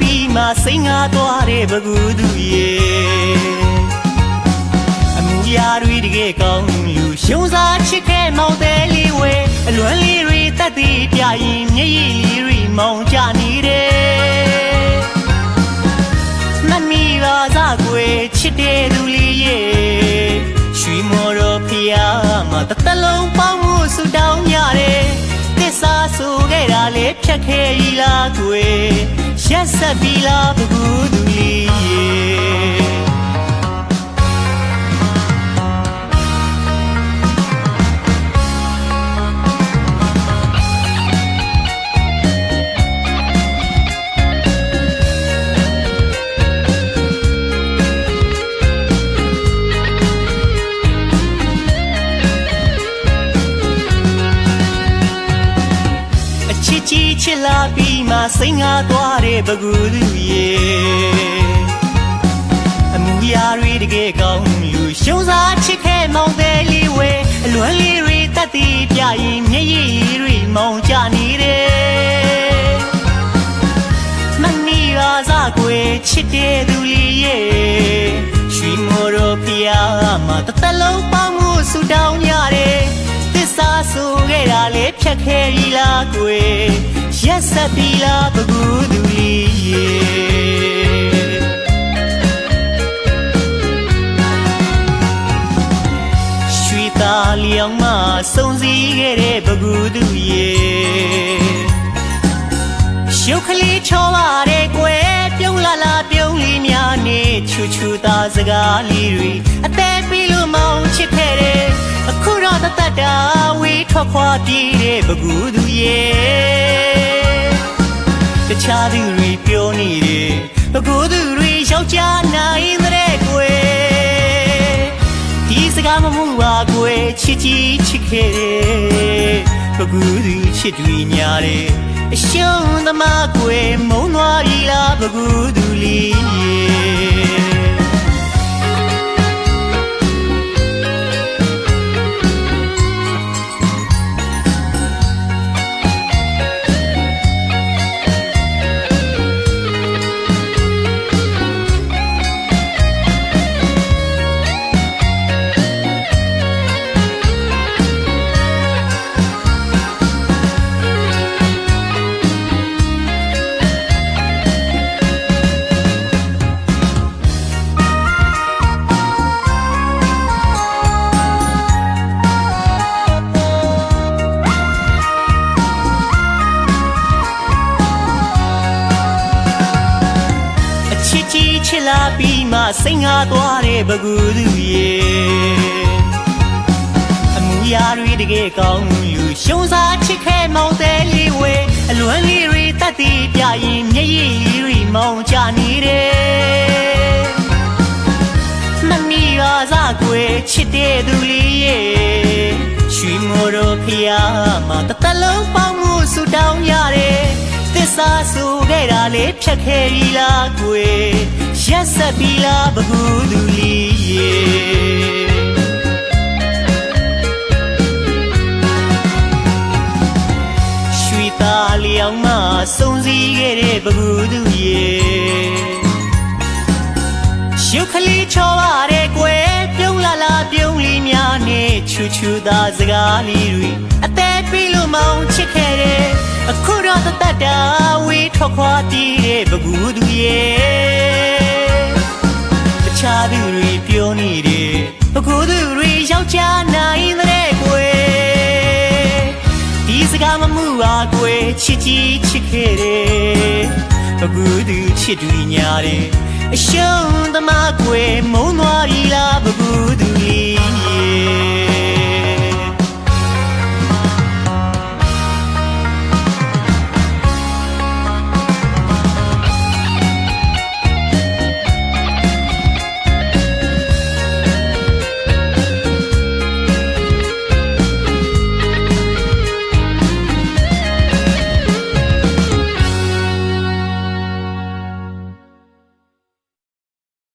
ပြီးမှစိတ်ငါသွားတဲ့ဘကူသူရဲ့အမှုရာတွေတကယ်ကောင်းလူရှုံးစားချစ်ခဲ့မောင်တယ်လေးဝဲအလွမ်းလေးတွေတက်တည်ပြရင်မျက်ရည်လေးတွေမောင်ကြနေတယ်မမီပါစားကွယ်ချစ်တဲ့သူလေးရဲ့ရွှေမော်တော်ဖျားမှာတစ်သက်လုံးပေါင်းမှုဆူတောင်းရတယ်တ စ္ဆာဆိုခဲ့တာလေဖြတ်ခဲ့ရီလားကွယ်ရက်ဆက်ပြီလားဘကူသူလေးရဲ့ ချစ်ကြီးချစ်လာပြီးမှစိတ်ငါသွားတဲ့ဘကူသူရဲ့အမှုရာတွေတကယ်ကောင်းလူရှုံးစားချစ်ခဲ့မောင်တယ်လေးဝဲအလွမ်းလေးတွေတက်တည်ပြရင်မျက်ရည်တွေမောင်ကြနေတယ်မမီရာစားကွယ်ချစ်တဲ့သူလေးရဲ့ရွှေမော်တော်ဖျားမှာတစ်သက်လုံးပေါင်း ခဲ့ပြီလားကွယ်ရက်ဆက်ပြီလားဘကူသူလေးရေရွှေသားလျောင်မစုံစည်းခဲ့တဲ့ဘကူသူရေရှုပ်ကလေးချောပါတဲ့ကွယ်ပြုံးလာလာပြုံးလေးများနေချူချူသားစကားလေးတွေအသက်ပြီးလို့မောင်ချစ် ထွက်ခွာပြေးတဲ့ဘကူသူရဲ့တခြားသူတွေပြောနေတယ်ဘကူသူတွေယောက်ျားနိုင်တဲ့ကွယ်ဒီစကားမမှုပါကွယ်ချစ်ကြီးချစ်ခဲ့တယ်ဘကူသူချစ်တွေညာတယ်အရှုံးသမားကွယ်မုံသွားပြီလားဘကူသူလေး ချစ်လာပြီးမှစိတ်ငါသွားတဲ့ဘကူသူရဲ့အမှုရာတွေတကယ်ကောင်းလူရှုံးစားချစ်ခဲ့မောင်တယ်လေးဝဲအလွမ်းလေးတွေတက်တည်ပြရင်မျက်ရည်လေးတွေမောင်ကြနေတယ်မမီရာစားကွယ်ချစ်တဲ့သူလေးရဲ့ရွှေမော်တော်ဖျားမှာတစ်သက်လုံးပေါင်းမှုဆူတောင်းရတယ်သစ္စာဆိုခဲ့တာလေဖြတ်ခဲ့ပြီလားကွယ် ရက်ဆက်ပြီလားဘကူသူလေးရဲ့ရွှေသားလျောင်မစုံစည်းခဲ့တဲ့ဘကူသူရဲ့ရုပ်ကလေးချောပါတဲ့ကွယ်ပြုံးလာလာပြုံးလေးများနဲ့ချူချူသားစကားလေးတွေအသက်ပြေးလို့မောင်ချစ်ခဲ့တဲ့အခုတော့တသက်တာဝေးထွက်ခွာပြေးတဲ့ဘကူ က်ျားနိုင်တဲ့ကွယ်ဒီစကားမမှုပါကွယ်ချစ်ကြီးချစ်ခဲ့တယ်ဘကူသူချစ်တွေညာတယ်အရှုံးသမားကွယ်မုံ